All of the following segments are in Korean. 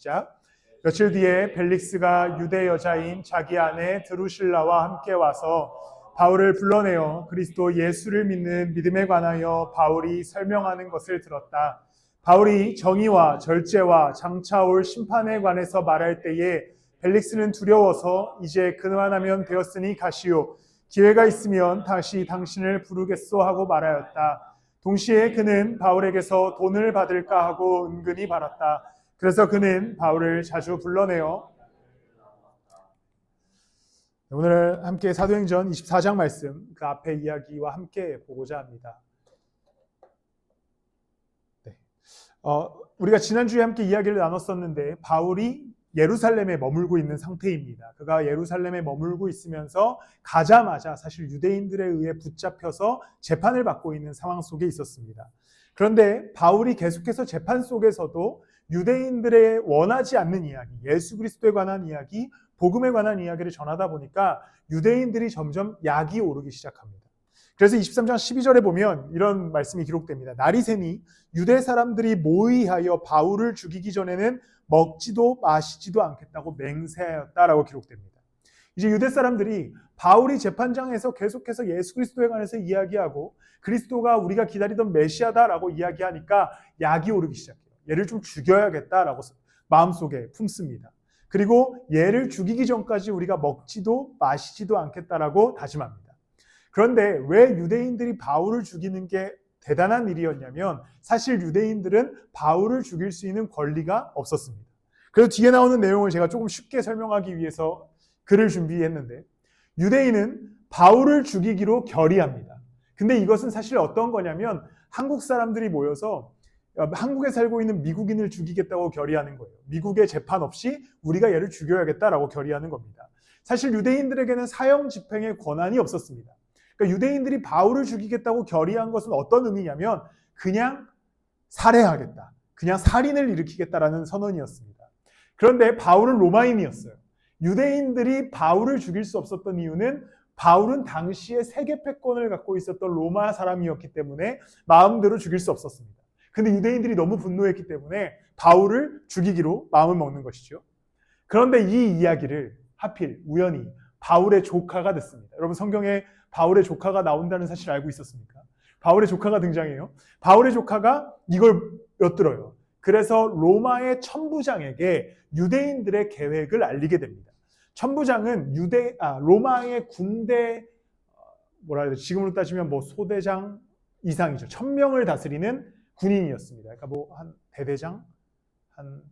시작. 며칠 뒤에 벨릭스가 유대 여자인 자기 아내 드루실라와 함께 와서 바울을 불러내어 그리스도 예수를 믿는 믿음에 관하여 바울이 설명하는 것을 들었다. 바울이 정의와 절제와 장차 올 심판에 관해서 말할 때에 벨릭스는 두려워서 이제 그만하면 되었으니 가시오. 기회가 있으면 다시 당신을 부르겠소 하고 말하였다. 동시에 그는 바울에게서 돈을 받을까 하고 은근히 바랐다. 그래서 그는 바울을 자주 불러내어 오늘 함께 사도행전 24장 말씀 그 앞에 이야기와 함께 보고자 합니다. 네. 어, 우리가 지난주에 함께 이야기를 나눴었는데 바울이 예루살렘에 머물고 있는 상태입니다. 그가 예루살렘에 머물고 있으면서 가자마자 사실 유대인들에 의해 붙잡혀서 재판을 받고 있는 상황 속에 있었습니다. 그런데 바울이 계속해서 재판 속에서도 유대인들의 원하지 않는 이야기, 예수 그리스도에 관한 이야기, 복음에 관한 이야기를 전하다 보니까 유대인들이 점점 약이 오르기 시작합니다. 그래서 23장 12절에 보면 이런 말씀이 기록됩니다. 새니 유대 사람들이 모의하여 바울을 죽이기 전에는 먹지도 마시지도 않겠다고 맹세하였다라고 기록됩니다. 이제 유대 사람들이 바울이 재판장에서 계속해서 예수 그리스도에 관해서 이야기하고 그리스도가 우리가 기다리던 메시아다라고 이야기하니까 약이 오르기 시작해요. 얘를 좀 죽여야겠다라고 마음속에 품습니다. 그리고 얘를 죽이기 전까지 우리가 먹지도 마시지도 않겠다라고 다짐합니다. 그런데 왜 유대인들이 바울을 죽이는 게 대단한 일이었냐면 사실 유대인들은 바울을 죽일 수 있는 권리가 없었습니다. 그래서 뒤에 나오는 내용을 제가 조금 쉽게 설명하기 위해서 글을 준비했는데 유대인은 바울을 죽이기로 결의합니다. 근데 이것은 사실 어떤 거냐면 한국 사람들이 모여서 한국에 살고 있는 미국인을 죽이겠다고 결의하는 거예요. 미국의 재판 없이 우리가 얘를 죽여야겠다라고 결의하는 겁니다. 사실 유대인들에게는 사형 집행의 권한이 없었습니다. 그러니까 유대인들이 바울을 죽이겠다고 결의한 것은 어떤 의미냐면 그냥 살해하겠다. 그냥 살인을 일으키겠다라는 선언이었습니다. 그런데 바울은 로마인이었어요. 유대인들이 바울을 죽일 수 없었던 이유는 바울은 당시에 세계 패권을 갖고 있었던 로마 사람이었기 때문에 마음대로 죽일 수 없었습니다. 근데 유대인들이 너무 분노했기 때문에 바울을 죽이기로 마음을 먹는 것이죠. 그런데 이 이야기를 하필 우연히 바울의 조카가 듣습니다. 여러분 성경에 바울의 조카가 나온다는 사실 알고 있었습니까? 바울의 조카가 등장해요. 바울의 조카가 이걸 엿들어요. 그래서 로마의 천부장에게 유대인들의 계획을 알리게 됩니다. 천부장은 유대 아 로마의 군대 뭐라 해야 돼? 지금으로 따지면 뭐 소대장 이상이죠. 천 명을 다스리는 군인이었습니다. 그러니까 뭐 한 대대장 한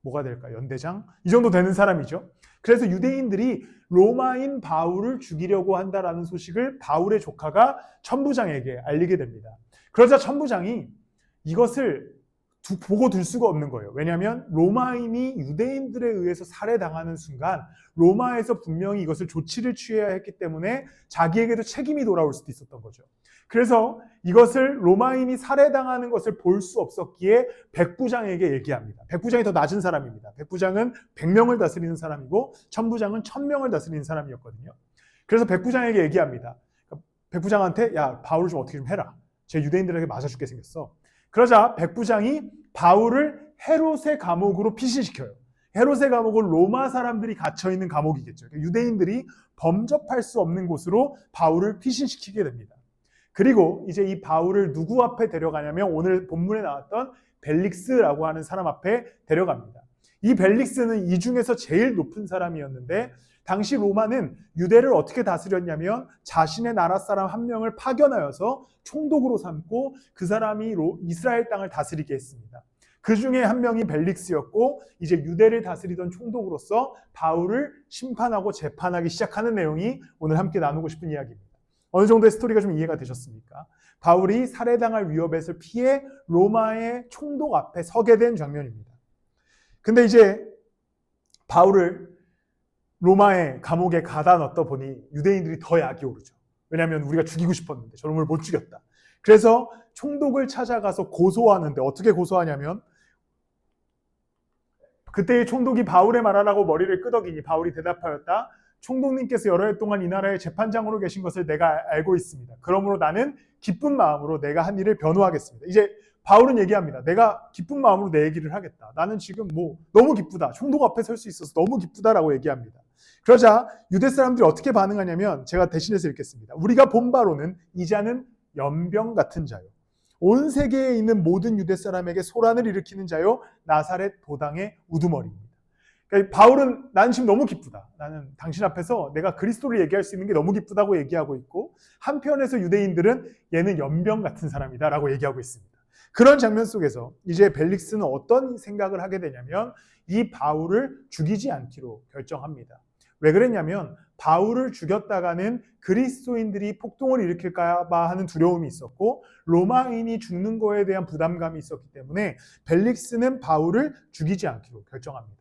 뭐가 될까? 연대장 이 정도 되는 사람이죠. 그래서 유대인들이 로마인 바울을 죽이려고 한다라는 소식을 바울의 조카가 천부장에게 알리게 됩니다. 그러자 천부장이 이것을 두, 보고 둘 수가 없는 거예요. 왜냐하면 로마인이 유대인들에 의해서 살해당하는 순간 로마에서 분명히 이것을 조치를 취해야 했기 때문에 자기에게도 책임이 돌아올 수도 있었던 거죠. 그래서 이것을 로마인이 살해당하는 것을 볼 수 없었기에 백부장에게 얘기합니다. 백부장이 더 낮은 사람입니다. 백부장은 100명을 다스리는 사람이고 천부장은 1000명을 다스리는 사람이었거든요. 그래서 백부장에게 얘기합니다. 백부장한테 야 바울을 좀 어떻게 좀 해라. 제 유대인들에게 맞아 죽게 생겼어. 그러자 백부장이 바울을 헤롯의 감옥으로 피신시켜요. 헤롯의 감옥은 로마 사람들이 갇혀 있는 감옥이겠죠. 그러니까 유대인들이 범접할 수 없는 곳으로 바울을 피신시키게 됩니다. 그리고 이제 이 바울을 누구 앞에 데려가냐면 오늘 본문에 나왔던 벨릭스라고 하는 사람 앞에 데려갑니다. 이 벨릭스는 이 중에서 제일 높은 사람이었는데 당시 로마는 유대를 어떻게 다스렸냐면 자신의 나라 사람 한 명을 파견하여서 총독으로 삼고 그 사람이 이스라엘 땅을 다스리게 했습니다. 그 중에 한 명이 벨릭스였고 이제 유대를 다스리던 총독으로서 바울을 심판하고 재판하기 시작하는 내용이 오늘 함께 나누고 싶은 이야기입니다. 어느 정도의 스토리가 좀 이해가 되셨습니까? 바울이 살해당할 위협에서 피해 로마의 총독 앞에 서게 된 장면입니다. 근데 이제 바울을 로마의 감옥에 가다 넣다 보니 유대인들이 더 약이 오르죠. 왜냐하면 우리가 죽이고 싶었는데 저놈을 못 죽였다. 그래서 총독을 찾아가서 고소하는데 어떻게 고소하냐면 그때의 총독이 바울의 말하라고 머리를 끄덕이니 바울이 대답하였다. 총독님께서 여러 해 동안 이 나라의 재판장으로 계신 것을 내가 알고 있습니다. 그러므로 나는 기쁜 마음으로 내가 한 일을 변호하겠습니다. 이제 바울은 얘기합니다. 내가 기쁜 마음으로 내 얘기를 하겠다. 나는 지금 뭐 너무 기쁘다. 총독 앞에 설 수 있어서 너무 기쁘다라고 얘기합니다. 그러자 유대 사람들이 어떻게 반응하냐면 제가 대신해서 읽겠습니다. 우리가 본 바로는 이 자는 연병 같은 자요. 온 세계에 있는 모든 유대 사람에게 소란을 일으키는 자요. 나사렛 도당의 우두머리입니다. 그러니까 바울은 나는 지금 너무 기쁘다. 나는 당신 앞에서 내가 그리스도를 얘기할 수 있는 게 너무 기쁘다고 얘기하고 있고 한편에서 유대인들은 얘는 연병 같은 사람이다라고 얘기하고 있습니다. 그런 장면 속에서 이제 벨릭스는 어떤 생각을 하게 되냐면 이 바울을 죽이지 않기로 결정합니다. 왜 그랬냐면 바울을 죽였다가는 그리스도인들이 폭동을 일으킬까봐 하는 두려움이 있었고 로마인이 죽는 거에 대한 부담감이 있었기 때문에 벨릭스는 바울을 죽이지 않기로 결정합니다.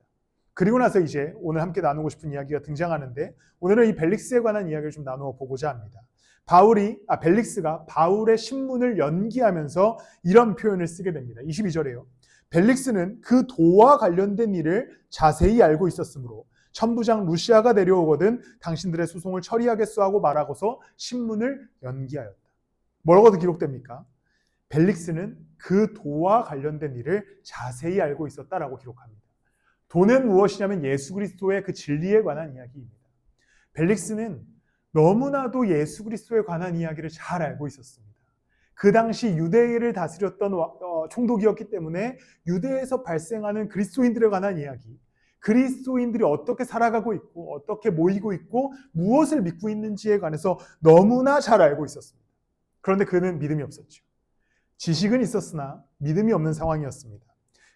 그리고 나서 이제 오늘 함께 나누고 싶은 이야기가 등장하는데 오늘은 이 벨릭스에 관한 이야기를 좀 나누어 보고자 합니다. 바울이 아 벨릭스가 바울의 신문을 연기하면서 이런 표현을 쓰게 됩니다. 22절에요. 벨릭스는 그 도와 관련된 일을 자세히 알고 있었으므로 천부장 루시아가 내려오거든 당신들의 소송을 처리하겠소 하고 말하고서 신문을 연기하였다. 뭐라고 기록됩니까? 벨릭스는 그 도와 관련된 일을 자세히 알고 있었다라고 기록합니다. 도는 무엇이냐면 예수 그리스도의 그 진리에 관한 이야기입니다. 벨릭스는 너무나도 예수 그리스도에 관한 이야기를 잘 알고 있었습니다. 그 당시 유대를 다스렸던 어, 총독이었기 때문에 유대에서 발생하는 그리스도인들에 관한 이야기, 그리스도인들이 어떻게 살아가고 있고 어떻게 모이고 있고 무엇을 믿고 있는지에 관해서 너무나 잘 알고 있었습니다. 그런데 그는 믿음이 없었죠. 지식은 있었으나 믿음이 없는 상황이었습니다.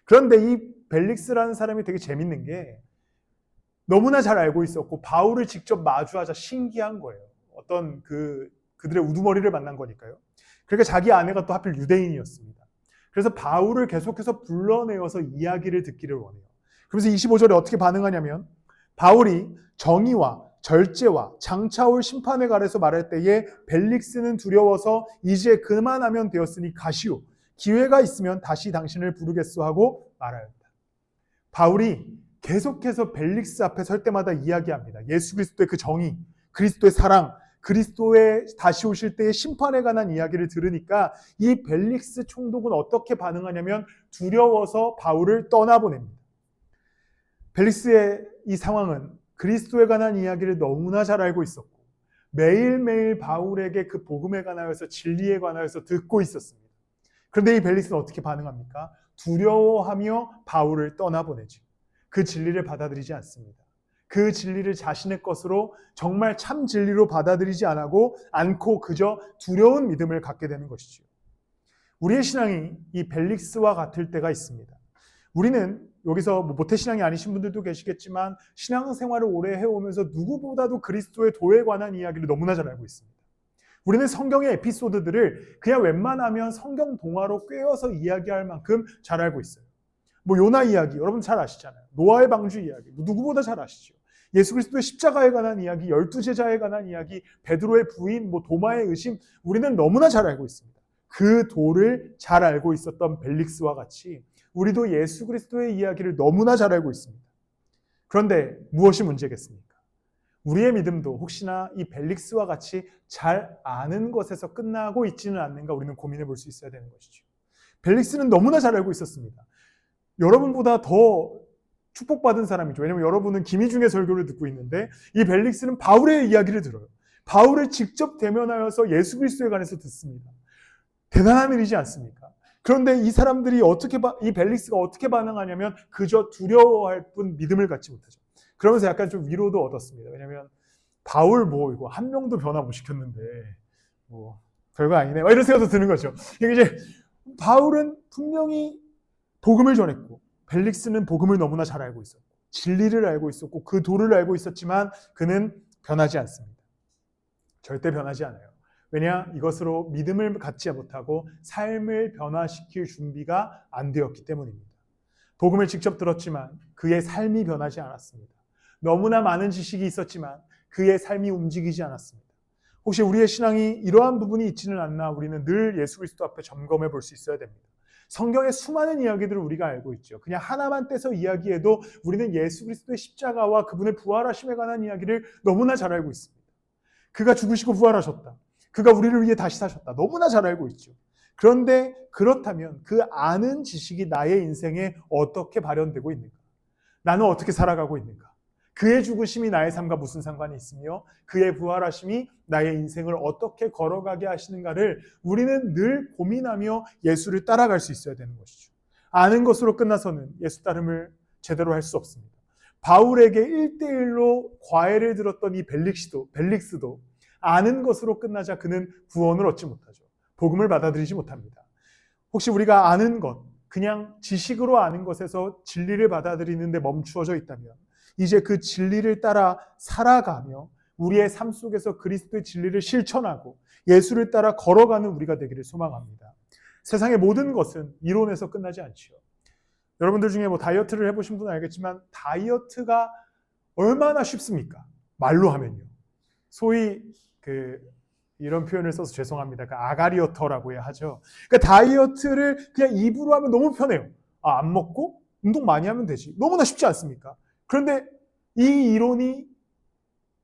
그런데 이 벨릭스라는 사람이 되게 재밌는 게 너무나 잘 알고 있었고 바울을 직접 마주하자 신기한 거예요. 어떤 그 그들의 우두머리를 만난 거니까요. 그러니까 자기 아내가 또 하필 유대인이었습니다. 그래서 바울을 계속해서 불러내어서 이야기를 듣기를 원해요. 그래서 25절에 어떻게 반응하냐면 바울이 정의와 절제와 장차올 심판에 관해서 말할 때에 벨릭스는 두려워서 이제 그만하면 되었으니 가시오. 기회가 있으면 다시 당신을 부르겠소 하고 말하였다. 바울이 계속해서 벨릭스 앞에 설 때마다 이야기합니다. 예수 그리스도의 그 정의, 그리스도의 사랑, 그리스도의 다시 오실 때의 심판에 관한 이야기를 들으니까 이 벨릭스 총독은 어떻게 반응하냐면 두려워서 바울을 떠나보냅니다. 벨릭스의 이 상황은 그리스도에 관한 이야기를 너무나 잘 알고 있었고 매일매일 바울에게 그 복음에 관하여서 진리에 관하여서 듣고 있었습니다. 그런데 이 벨릭스는 어떻게 반응합니까? 두려워하며 바울을 떠나보내죠. 그 진리를 받아들이지 않습니다. 그 진리를 자신의 것으로 정말 참 진리로 받아들이지 않고 않고 그저 두려운 믿음을 갖게 되는 것이죠. 우리의 신앙이 이 벨릭스와 같을 때가 있습니다. 우리는 여기서 뭐 모태신앙이 아니신 분들도 계시겠지만 신앙생활을 오래 해오면서 누구보다도 그리스도의 도에 관한 이야기를 너무나 잘 알고 있습니다. 우리는 성경의 에피소드들을 그냥 웬만하면 성경 동화로 꿰어서 이야기할 만큼 잘 알고 있어요. 뭐 요나 이야기 여러분 잘 아시잖아요. 노아의 방주 이야기 뭐 누구보다 잘 아시죠. 예수 그리스도의 십자가에 관한 이야기, 열두 제자에 관한 이야기, 베드로의 부인, 뭐 도마의 의심 우리는 너무나 잘 알고 있습니다. 그 도를 잘 알고 있었던 벨릭스와 같이 우리도 예수 그리스도의 이야기를 너무나 잘 알고 있습니다. 그런데 무엇이 문제겠습니까? 우리의 믿음도 혹시나 이 벨릭스와 같이 잘 아는 것에서 끝나고 있지는 않는가 우리는 고민해 볼 수 있어야 되는 것이죠. 벨릭스는 너무나 잘 알고 있었습니다. 여러분보다 더 축복받은 사람이죠. 왜냐하면 여러분은 김희중의 설교를 듣고 있는데 이 벨릭스는 바울의 이야기를 들어요. 바울을 직접 대면하여서 예수 그리스도에 관해서 듣습니다. 대단한 일이지 않습니까? 그런데 이 사람들이 어떻게 이 벨릭스가 어떻게 반응하냐면 그저 두려워할 뿐 믿음을 갖지 못하죠. 그러면서 약간 좀 위로도 얻었습니다. 왜냐하면 바울 뭐 이거 한 명도 변화 못 시켰는데 뭐 별거 아니네. 이런 생각도 드는 거죠. 이제 바울은 분명히 복음을 전했고 벨릭스는 복음을 너무나 잘 알고 있었고 진리를 알고 있었고 그 도를 알고 있었지만 그는 변하지 않습니다. 절대 변하지 않아요. 왜냐? 이것으로 믿음을 갖지 못하고 삶을 변화시킬 준비가 안 되었기 때문입니다. 복음을 직접 들었지만 그의 삶이 변하지 않았습니다. 너무나 많은 지식이 있었지만 그의 삶이 움직이지 않았습니다. 혹시 우리의 신앙이 이러한 부분이 있지는 않나 우리는 늘 예수 그리스도 앞에 점검해 볼 수 있어야 됩니다. 성경의 수많은 이야기들을 우리가 알고 있죠. 그냥 하나만 떼서 이야기해도 우리는 예수 그리스도의 십자가와 그분의 부활하심에 관한 이야기를 너무나 잘 알고 있습니다. 그가 죽으시고 부활하셨다. 그가 우리를 위해 다시 사셨다. 너무나 잘 알고 있죠. 그런데 그렇다면 그 아는 지식이 나의 인생에 어떻게 발현되고 있는가? 나는 어떻게 살아가고 있는가? 그의 죽으심이 나의 삶과 무슨 상관이 있으며 그의 부활하심이 나의 인생을 어떻게 걸어가게 하시는가를 우리는 늘 고민하며 예수를 따라갈 수 있어야 되는 것이죠. 아는 것으로 끝나서는 예수 따름을 제대로 할 수 없습니다. 바울에게 1대1로 과외를 들었던 이 벨릭시도, 벨릭스도 아는 것으로 끝나자 그는 구원을 얻지 못하죠. 복음을 받아들이지 못합니다. 혹시 우리가 아는 것, 그냥 지식으로 아는 것에서 진리를 받아들이는데 멈추어져 있다면 이제 그 진리를 따라 살아가며 우리의 삶 속에서 그리스도의 진리를 실천하고 예수를 따라 걸어가는 우리가 되기를 소망합니다. 세상의 모든 것은 이론에서 끝나지 않지요. 여러분들 중에 뭐 다이어트를 해보신 분은 알겠지만 다이어트가 얼마나 쉽습니까? 말로 하면요. 소위 그 이런 표현을 써서 죄송합니다. 그 아가리어터라고 해야 하죠. 그러니까 다이어트를 그냥 입으로 하면 너무 편해요. 아, 안 먹고 운동 많이 하면 되지. 너무나 쉽지 않습니까? 그런데 이 이론이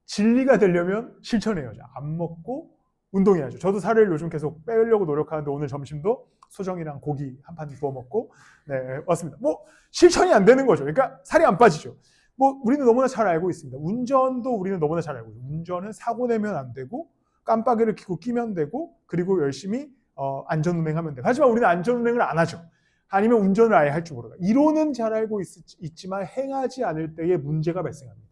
진리가 되려면 실천해야죠. 안 먹고 운동해야죠. 저도 살을 요즘 계속 빼려고 노력하는데 오늘 점심도 소정이랑 고기 한 판 구워 먹고 네, 왔습니다. 뭐 실천이 안 되는 거죠. 그러니까 살이 안 빠지죠. 뭐 우리는 너무나 잘 알고 있습니다. 운전도 우리는 너무나 잘 알고 있습니다. 운전은 사고 내면 안 되고 깜빡이를 켜고 끼면 되고 그리고 열심히 어, 안전운행하면 돼요. 하지만 우리는 안전운행을 안 하죠. 아니면 운전을 아예 할 줄 모르가. 이론은 잘 알고 있, 지만 행하지 않을 때에 문제가 발생합니다.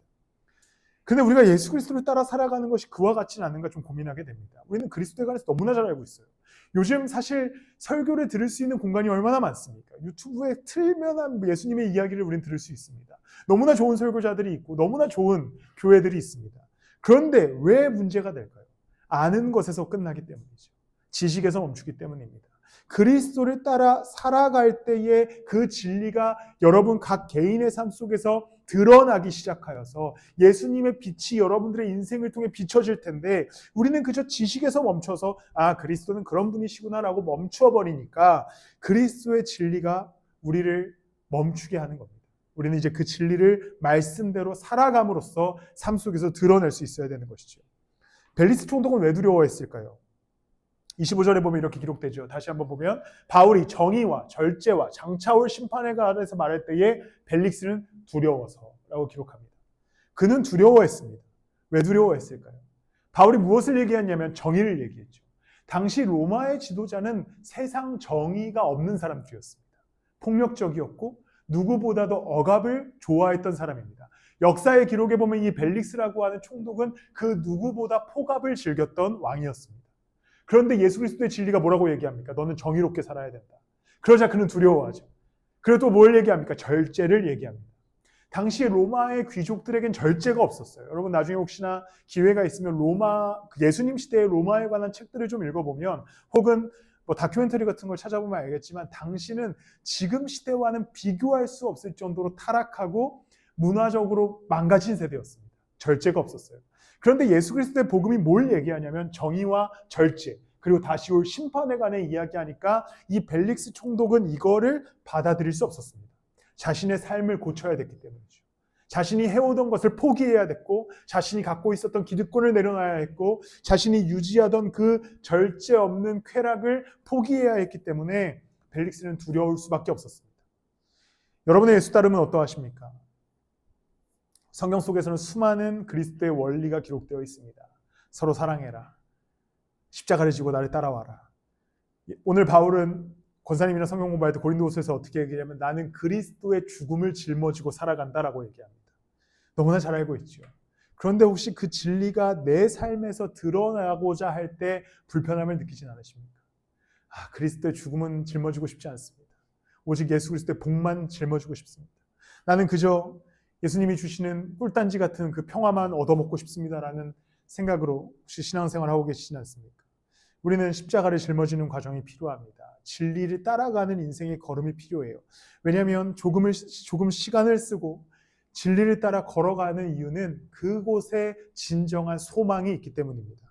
근데 우리가 예수 그리스도를 따라 살아가는 것이 그와 같지는 않은가 좀 고민하게 됩니다. 우리는 그리스도에 관해서 너무나 잘 알고 있어요. 요즘 사실 설교를 들을 수 있는 공간이 얼마나 많습니까? 유튜브에 틀면 예수님의 이야기를 우리는 들을 수 있습니다. 너무나 좋은 설교자들이 있고 너무나 좋은 교회들이 있습니다. 그런데 왜 문제가 될까요? 아는 것에서 끝나기 때문이죠. 지식에서 멈추기 때문입니다. 그리스도를 따라 살아갈 때에 그 진리가 여러분 각 개인의 삶 속에서 드러나기 시작하여서 예수님의 빛이 여러분들의 인생을 통해 비춰질 텐데 우리는 그저 지식에서 멈춰서 아 그리스도는 그런 분이시구나라고 멈추어 버리니까 그리스도의 진리가 우리를 멈추게 하는 겁니다. 우리는 이제 그 진리를 말씀대로 살아감으로써 삶 속에서 드러낼 수 있어야 되는 것이죠. 벨리스 총독은 왜 두려워했을까요? 25절에 보면 이렇게 기록되죠. 다시 한번 보면 바울이 정의와 절제와 장차올 심판에 관해서 말할 때에 벨릭스는 두려워서라고 기록합니다. 그는 두려워했습니다. 왜 두려워했을까요? 바울이 무엇을 얘기했냐면 정의를 얘기했죠. 당시 로마의 지도자는 세상 정의가 없는 사람들이었습니다. 폭력적이었고 누구보다도 억압을 좋아했던 사람입니다. 역사의 기록에 보면 이 벨릭스라고 하는 총독은 그 누구보다 폭압을 즐겼던 왕이었습니다. 그런데 예수 그리스도의 진리가 뭐라고 얘기합니까? 너는 정의롭게 살아야 된다. 그러자 그는 두려워하죠. 또뭘 얘기합니까? 절제를 얘기합니다. 당시 로마의 귀족들에겐 절제가 없었어요. 여러분 나중에 혹시나 기회가 있으면 로마 그 예수님 시대의 로마에 관한 책들을 좀 읽어보면 혹은 뭐 다큐멘터리 같은 걸 찾아보면 알겠지만 당시는 지금 시대와는 비교할 수 없을 정도로 타락하고 문화적으로 망가진 세대였습니다. 절제가 없었어요. 그런데 예수 그리스도의 복음이 뭘 얘기하냐면 정의와 절제 그리고 다시 올 심판에 관해 이야기하니까 이 벨릭스 총독은 이거를 받아들일 수 없었습니다. 자신의 삶을 고쳐야 됐기 때문이죠. 자신이 해오던 것을 포기해야 됐고, 자신이 갖고 있었던 기득권을 내려놔야 했고, 자신이 유지하던 그 절제 없는 쾌락을 포기해야 했기 때문에 벨릭스는 두려울 수밖에 없었습니다. 여러분의 예수 따름은 어떠하십니까? 성경 속에서는 수많은 그리스도의 원리가 기록되어 있습니다. 서로 사랑해라. 십자가를 지고 나를 따라와라. 오늘 바울은 권사님이나 성경 공부할 때 고린도후서에서 어떻게 얘기하면 나는 그리스도의 죽음을 짊어지고 살아간다라고 얘기합니다. 너무나 잘 알고 있죠. 그런데 혹시 그 진리가 내 삶에서 드러나고자 할 때 불편함을 느끼진 않으십니까? 아, 그리스도의 죽음은 짊어지고 싶지 않습니다. 오직 예수 그리스도의 복만 짊어지고 싶습니다. 나는 그저 예수님이 주시는 꿀단지 같은 그 평화만 얻어먹고 싶습니다라는 생각으로 혹시 신앙생활 하고 계시지 않습니까? 우리는 십자가를 짊어지는 과정이 필요합니다. 진리를 따라가는 인생의 걸음이 필요해요. 왜냐하면 조금을 조금 시간을 쓰고 진리를 따라 걸어가는 이유는 그곳에 진정한 소망이 있기 때문입니다.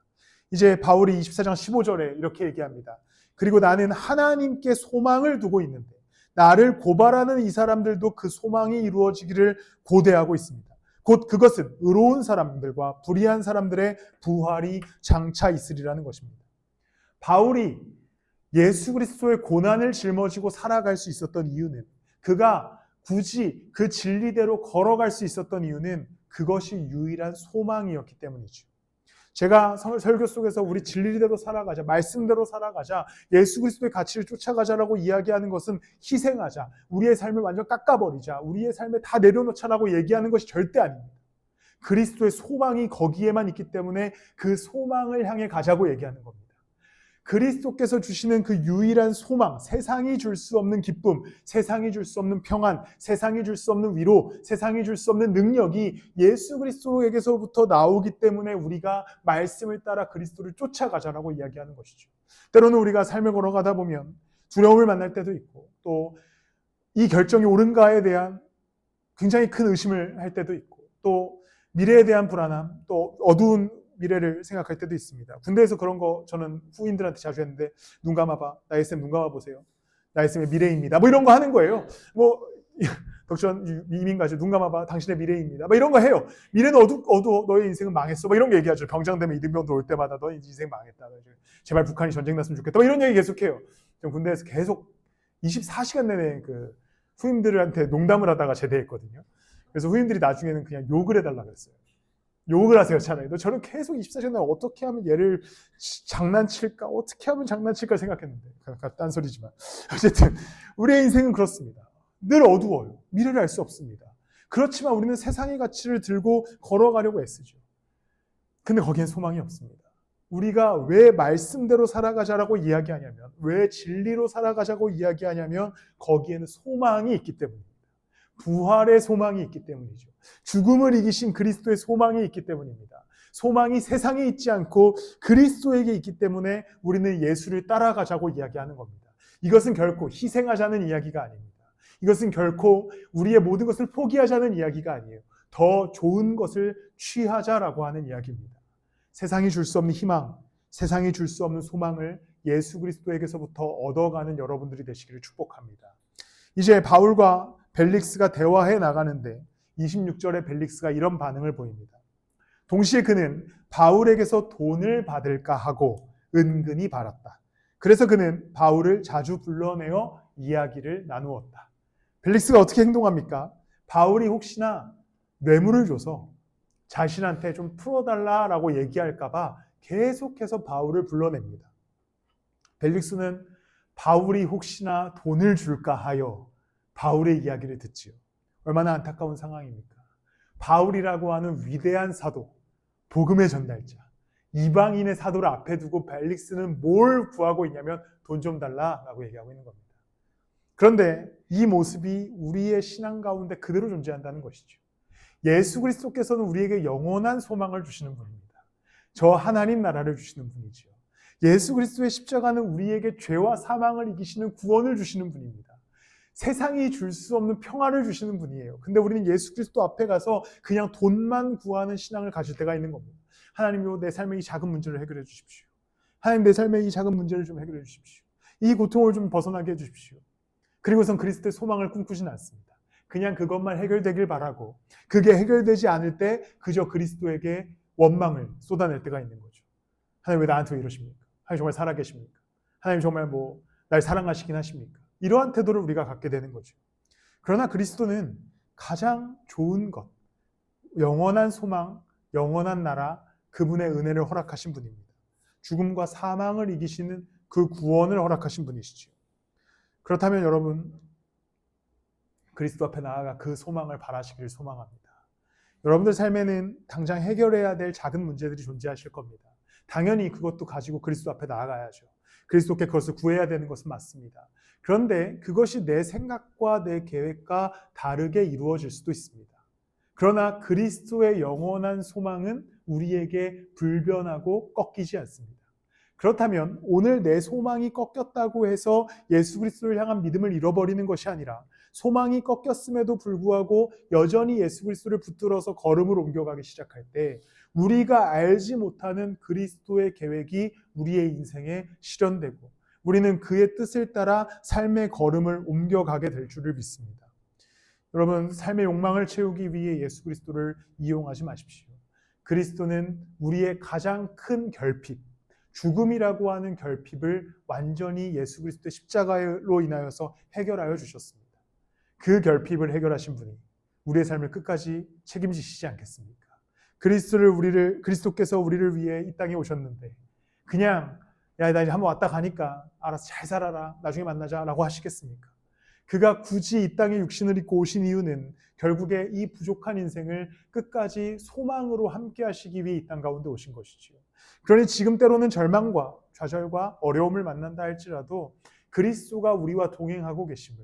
이제 바울이 24장 15절에 이렇게 얘기합니다. 그리고 나는 하나님께 소망을 두고 있는데 나를 고발하는 이 사람들도 그 소망이 이루어지기를 고대하고 있습니다. 곧 그것은 의로운 사람들과 불의한 사람들의 부활이 장차 있으리라는 것입니다. 바울이 예수 그리스도의 고난을 짊어지고 살아갈 수 있었던 이유는 그가 굳이 그 진리대로 걸어갈 수 있었던 이유는 그것이 유일한 소망이었기 때문이죠. 제가 설- 설교 속에서 우리 진리대로 살아가자, 말씀대로 살아가자, 예수 그리스도의 가치를 쫓아가자라고 이야기하는 것은 희생하자, 우리의 삶을 완전 깎아버리자, 우리의 삶을 다 내려놓자라고 얘기하는 것이 절대 아닙니다. 그리스도의 소망이 거기에만 있기 때문에 그 소망을 향해 가자고 얘기하는 겁니다. 그리스도께서 주시는 그 유일한 소망, 세상이 줄 수 없는 기쁨, 세상이 줄 수 없는 평안, 세상이 줄 수 없는 위로, 세상이 줄 수 없는 능력이 예수 그리스도에게서부터 나오기 때문에 우리가 말씀을 따라 그리스도를 쫓아가자라고 이야기하는 것이죠. 때로는 우리가 삶을 걸어가다 보면 두려움을 만날 때도 있고 또 이 결정이 옳은가에 대한 굉장히 큰 의심을 할 때도 있고 또 미래에 대한 불안함, 또 어두운 미래를 생각할 때도 있습니다. 군대에서 그런 거 저는 후임들한테 자주 했는데 눈 감아봐. 나의 쌤 눈 감아 보세요. 나의 쌤의 미래입니다. 뭐 이런 거 하는 거예요. 뭐 덕전 이민가죠. 눈 감아봐. 당신의 미래입니다. 뭐 이런 거 해요. 미래는 어두 어두워. 너의 인생은 망했어. 뭐 이런 거 얘기하죠. 병장되면 이등병도 올 때마다 너의 인생 망했다. 제발 북한이 전쟁 났으면 좋겠다. 뭐 이런 얘기 계속해요. 전 군대에서 계속 24시간 내내 그 후임들한테 농담을 하다가 제대했거든요. 그래서 후임들이 나중에는 그냥 욕을 해달라 그랬어요. 욕을 하세요, 차라리. 너 저는 계속 24시간 내에 어떻게 하면 얘를 치- 장난칠까? 어떻게 하면 장난칠까 생각했는데. 딴소리지만. 어쨌든, 우리의 인생은 그렇습니다. 늘 어두워요. 미래를 알 수 없습니다. 그렇지만 우리는 세상의 가치를 들고 걸어가려고 애쓰죠. 근데 거기엔 소망이 없습니다. 우리가 왜 말씀대로 살아가자라고 이야기하냐면, 왜 진리로 살아가자고 이야기하냐면, 거기에는 소망이 있기 때문입니다. 부활의 소망이 있기 때문이죠. 죽음을 이기신 그리스도의 소망이 있기 때문입니다. 소망이 세상에 있지 않고 그리스도에게 있기 때문에 우리는 예수를 따라가자고 이야기하는 겁니다. 이것은 결코 희생하자는 이야기가 아닙니다. 이것은 결코 우리의 모든 것을 포기하자는 이야기가 아니에요. 더 좋은 것을 취하자라고 하는 이야기입니다. 세상이 줄 수 없는 희망, 세상이 줄 수 없는 소망을 예수 그리스도에게서부터 얻어가는 여러분들이 되시기를 축복합니다. 이제 바울과 벨릭스가 대화해 나가는데 26절에 벨릭스가 이런 반응을 보입니다. 동시에 그는 바울에게서 돈을 받을까 하고 은근히 바랐다. 그래서 그는 바울을 자주 불러내어 이야기를 나누었다. 벨릭스가 어떻게 행동합니까? 바울이 혹시나 뇌물을 줘서 자신한테 좀 풀어달라라고 얘기할까봐 계속해서 바울을 불러냅니다. 벨릭스는 바울이 혹시나 돈을 줄까 하여 바울의 이야기를 듣지요. 얼마나 안타까운 상황입니까? 바울이라고 하는 위대한 사도, 복음의 전달자, 이방인의 사도를 앞에 두고 벨릭스는 뭘 구하고 있냐면 돈 좀 달라라고 얘기하고 있는 겁니다. 그런데 이 모습이 우리의 신앙 가운데 그대로 존재한다는 것이죠. 예수 그리스도께서는 우리에게 영원한 소망을 주시는 분입니다. 저 하나님 나라를 주시는 분이죠. 예수 그리스도의 십자가는 우리에게 죄와 사망을 이기시는 구원을 주시는 분입니다. 세상이 줄 수 없는 평화를 주시는 분이에요. 근데 우리는 예수 그리스도 앞에 가서 그냥 돈만 구하는 신앙을 가질 때가 있는 겁니다. 하나님요, 내 삶의 이 작은 문제를 해결해 주십시오. 하나님, 내 삶의 이 작은 문제를 좀 해결해 주십시오. 이 고통을 좀 벗어나게 해 주십시오. 그리고선 그리스도의 소망을 꿈꾸지는 않습니다. 그냥 그것만 해결되길 바라고 그게 해결되지 않을 때 그저 그리스도에게 원망을 쏟아낼 때가 있는 거죠. 하나님 왜 나한테 왜 이러십니까? 하나님 정말 살아계십니까? 하나님 정말 뭐 날 사랑하시긴 하십니까? 이러한 태도를 우리가 갖게 되는 거죠. 그러나 그리스도는 가장 좋은 것, 영원한 소망, 영원한 나라, 그분의 은혜를 허락하신 분입니다. 죽음과 사망을 이기시는 그 구원을 허락하신 분이시죠. 그렇다면 여러분, 그리스도 앞에 나아가 그 소망을 바라시기를 소망합니다. 여러분들 삶에는 당장 해결해야 될 작은 문제들이 존재하실 겁니다. 당연히 그것도 가지고 그리스도 앞에 나아가야죠. 그리스도께 그것을 구해야 되는 것은 맞습니다. 그런데 그것이 내 생각과 내 계획과 다르게 이루어질 수도 있습니다. 그러나 그리스도의 영원한 소망은 우리에게 불변하고 꺾이지 않습니다. 그렇다면 오늘 내 소망이 꺾였다고 해서 예수 그리스도를 향한 믿음을 잃어버리는 것이 아니라 소망이 꺾였음에도 불구하고 여전히 예수 그리스도를 붙들어서 걸음을 옮겨가기 시작할 때 우리가 알지 못하는 그리스도의 계획이 우리의 인생에 실현되고 우리는 그의 뜻을 따라 삶의 걸음을 옮겨가게 될 줄을 믿습니다. 여러분, 삶의 욕망을 채우기 위해 예수 그리스도를 이용하지 마십시오. 그리스도는 우리의 가장 큰 결핍, 죽음이라고 하는 결핍을 완전히 예수 그리스도의 십자가로 인하여서 해결하여 주셨습니다. 그 결핍을 해결하신 분이 우리의 삶을 끝까지 책임지시지 않겠습니까? 그리스도를 우리를 그리스도께서 우리를 위해 이 땅에 오셨는데 그냥 야, 나 이제 한번 왔다 가니까 알아서 잘 살아라. 나중에 만나자 라고 하시겠습니까? 그가 굳이 이 땅에 육신을 입고 오신 이유는 결국에 이 부족한 인생을 끝까지 소망으로 함께 하시기 위해 이 땅 가운데 오신 것이지요. 그러니 지금 때로는 절망과 좌절과 어려움을 만난다 할지라도 그리스도가 우리와 동행하고 계심을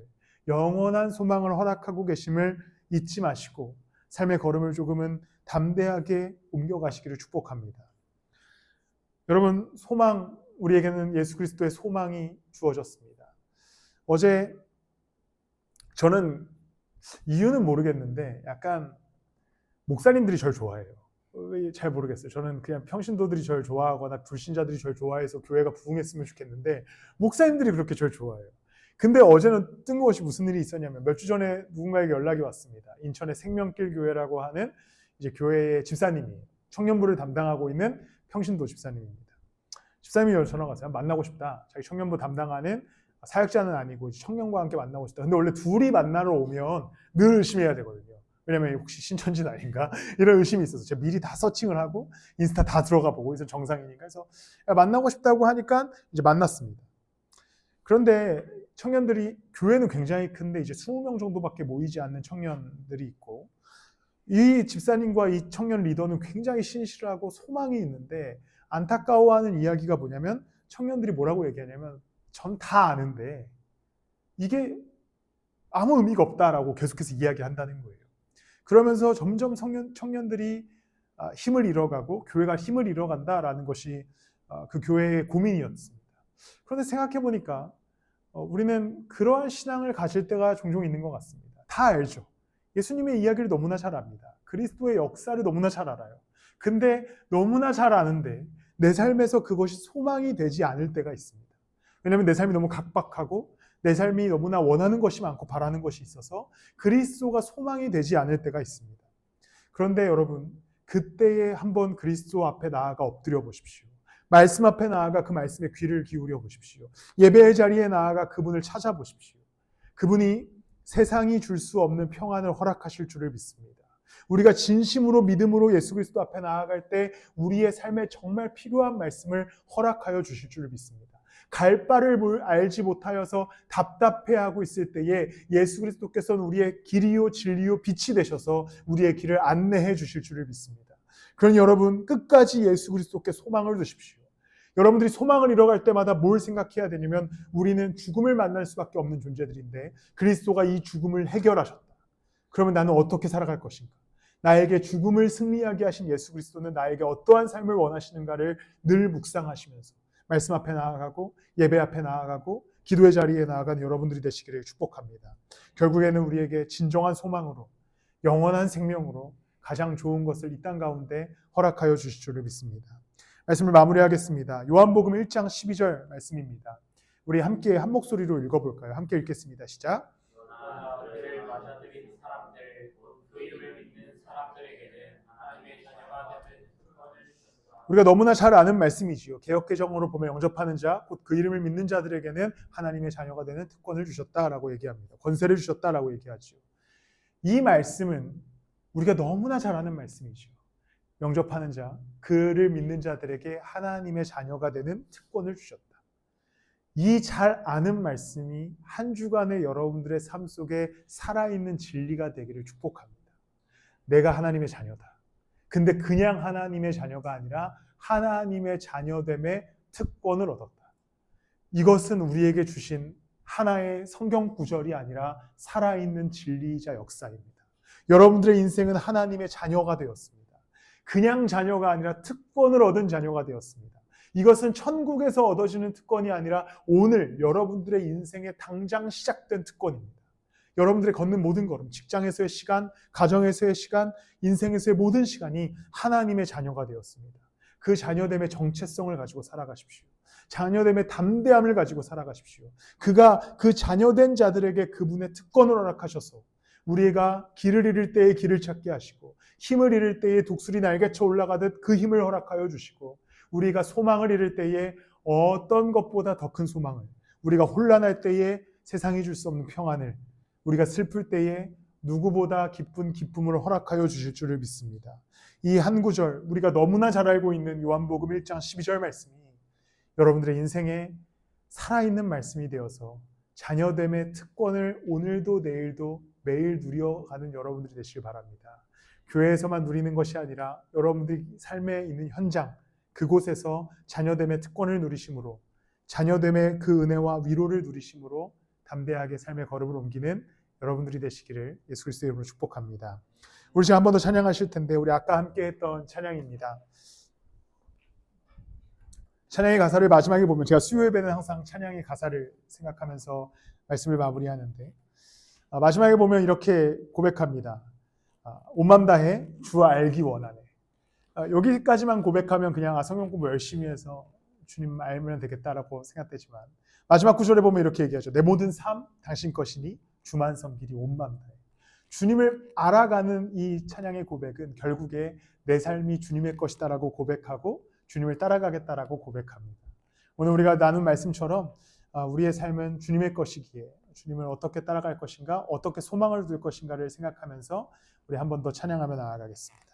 영원한 소망을 허락하고 계심을 잊지 마시고 삶의 걸음을 조금은 담대하게 옮겨가시기를 축복합니다. 여러분 소망 우리에게는 예수 그리스도의 소망이 주어졌습니다. 어제 저는 이유는 모르겠는데 약간 목사님들이 절 좋아해요. 왜잘 모르겠어요. 저는 그냥 평신도들이 절 좋아하거나 불신자들이 절 좋아해서 교회가 부흥했으면 좋겠는데 목사님들이 그렇게 절 좋아해요. 근데 어제는 뜬금없이 무슨 일이 있었냐면 몇 주 전에 누군가에게 연락이 왔습니다. 인천의 생명길 교회라고 하는 이제 교회의 집사님이 청년부를 담당하고 있는 평신도 집사님입니다. 집사님이 전화가 왔어요. 만나고 싶다. 자기 청년부 담당하는 사역자는 아니고 청년과 함께 만나고 싶다. 근데 원래 둘이 만나러 오면 늘 의심해야 되거든요. 왜냐면 혹시 신천진 아닌가 이런 의심이 있어서 제가 미리 다 서칭을 하고 인스타 다 들어가 보고 그래서 정상이니까 그래서 만나고 싶다고 하니까 이제 만났습니다. 그런데 청년들이 교회는 굉장히 큰데 이제 20명 정도밖에 모이지 않는 청년들이 있고 이 집사님과 이 청년 리더는 굉장히 신실하고 소망이 있는데 안타까워하는 이야기가 뭐냐면 청년들이 뭐라고 얘기하냐면 전 다 아는데 이게 아무 의미가 없다라고 계속해서 이야기한다는 거예요. 그러면서 점점 청년, 청년들이 아, 힘을 잃어가고 교회가 힘을 잃어간다라는 것이 아, 그 교회의 고민이었습니다. 그런데 생각해 보니까 어, 우리는 그러한 신앙을 가질 때가 종종 있는 것 같습니다. 다 알죠. 예수님의 이야기를 너무나 잘 압니다. 그리스도의 역사를 너무나 잘 알아요. 근데 너무나 잘 아는데 내 삶에서 그것이 소망이 되지 않을 때가 있습니다. 왜냐하면 내 삶이 너무 각박하고 내 삶이 너무나 원하는 것이 많고 바라는 것이 있어서 그리스도가 소망이 되지 않을 때가 있습니다. 그런데 여러분, 그때에 한번 그리스도 앞에 나아가 엎드려 보십시오. 말씀 앞에 나아가 그 말씀에 귀를 기울여 보십시오. 예배의 자리에 나아가 그분을 찾아보십시오. 그분이 세상이 줄 수 없는 평안을 허락하실 줄을 믿습니다. 우리가 진심으로 믿음으로 예수 그리스도 앞에 나아갈 때 우리의 삶에 정말 필요한 말씀을 허락하여 주실 줄을 믿습니다. 갈 바를 알지 못하여서 답답해하고 있을 때에 예수 그리스도께서는 우리의 길이요 진리요 빛이 되셔서 우리의 길을 안내해 주실 줄을 믿습니다. 그러니 여러분 끝까지 예수 그리스도께 소망을 두십시오. 여러분들이 소망을 잃어갈 때마다 뭘 생각해야 되냐면 우리는 죽음을 만날 수밖에 없는 존재들인데 그리스도가 이 죽음을 해결하셨다. 그러면 나는 어떻게 살아갈 것인가? 나에게 죽음을 승리하게 하신 예수 그리스도는 나에게 어떠한 삶을 원하시는가를 늘 묵상하시면서 말씀 앞에 나아가고 예배 앞에 나아가고 기도의 자리에 나아가는 여러분들이 되시기를 축복합니다. 결국에는 우리에게 진정한 소망으로 영원한 생명으로 가장 좋은 것을 이 땅 가운데 허락하여 주실 줄을 믿습니다. 말씀을 마무리하겠습니다. 요한복음 1장 12절 말씀입니다. 우리 함께 한 목소리로 읽어볼까요? 함께 읽겠습니다. 시작. 우리가 너무나 잘 아는 말씀이지요. 개혁 개정으로 보면 영접하는 자, 곧 그 이름을 믿는 자들에게는 하나님의 자녀가 되는 특권을 주셨다라고 얘기합니다. 권세를 주셨다라고 얘기하지요. 이 말씀은 우리가 너무나 잘 아는 말씀이지요. 영접하는 자, 그를 믿는 자들에게 하나님의 자녀가 되는 특권을 주셨다. 이 잘 아는 말씀이 한 주간의 여러분들의 삶 속에 살아있는 진리가 되기를 축복합니다. 내가 하나님의 자녀다. 근데 그냥 하나님의 자녀가 아니라 하나님의 자녀됨의 특권을 얻었다. 이것은 우리에게 주신 하나의 성경 구절이 아니라 살아있는 진리이자 역사입니다. 여러분들의 인생은 하나님의 자녀가 되었습니다. 그냥 자녀가 아니라 특권을 얻은 자녀가 되었습니다. 이것은 천국에서 얻어지는 특권이 아니라 오늘 여러분들의 인생에 당장 시작된 특권입니다. 여러분들이 걷는 모든 걸음, 직장에서의 시간, 가정에서의 시간, 인생에서의 모든 시간이 하나님의 자녀가 되었습니다. 그 자녀됨의 정체성을 가지고 살아가십시오. 자녀됨의 담대함을 가지고 살아가십시오. 그가 그 자녀된 자들에게 그분의 특권을 허락하셔서 우리가 길을 잃을 때에 길을 찾게 하시고 힘을 잃을 때에 독수리 날개쳐 올라가듯 그 힘을 허락하여 주시고 우리가 소망을 잃을 때에 어떤 것보다 더 큰 소망을 우리가 혼란할 때에 세상이 줄 수 없는 평안을 우리가 슬플 때에 누구보다 기쁜 기쁨을 허락하여 주실 줄을 믿습니다. 이 한 구절 우리가 너무나 잘 알고 있는 요한복음 1장 12절 말씀이 여러분들의 인생에 살아있는 말씀이 되어서 자녀됨의 특권을 오늘도 내일도 매일 누려가는 여러분들이 되시길 바랍니다. 교회에서만 누리는 것이 아니라 여러분들이 삶에 있는 현장 그곳에서 자녀됨의 특권을 누리심으로 자녀됨의 그 은혜와 위로를 누리심으로 담대하게 삶의 걸음을 옮기는 여러분들이 되시기를 예수 그리스도의 이름으로 축복합니다. 우리 지금 한 번 더 찬양하실 텐데 우리 아까 함께 했던 찬양입니다. 찬양의 가사를 마지막에 보면 제가 수요 예배는 항상 찬양의 가사를 생각하면서 말씀을 마무리하는데 아, 마지막에 보면 이렇게 고백합니다. 아, 온맘 다해 주 알기 원하네. 아, 여기까지만 고백하면 그냥 아, 성경 공부 열심히 해서 주님 알면 되겠다라고 생각되지만 마지막 구절에 보면 이렇게 얘기하죠. 내 모든 삶 당신 것이니 주만 온맘 다해. 주님을 알아가는 이 찬양의 고백은 결국에 내 삶이 주님의 것이다라고 고백하고 주님을 따라가겠다라고 고백합니다. 오늘 우리가 나눈 말씀처럼 아, 우리의 삶은 주님의 것이기에 주님을 어떻게 따라갈 것인가, 어떻게 소망을 둘 것인가를 생각하면서 우리 한 번 더 찬양하며 나아가겠습니다.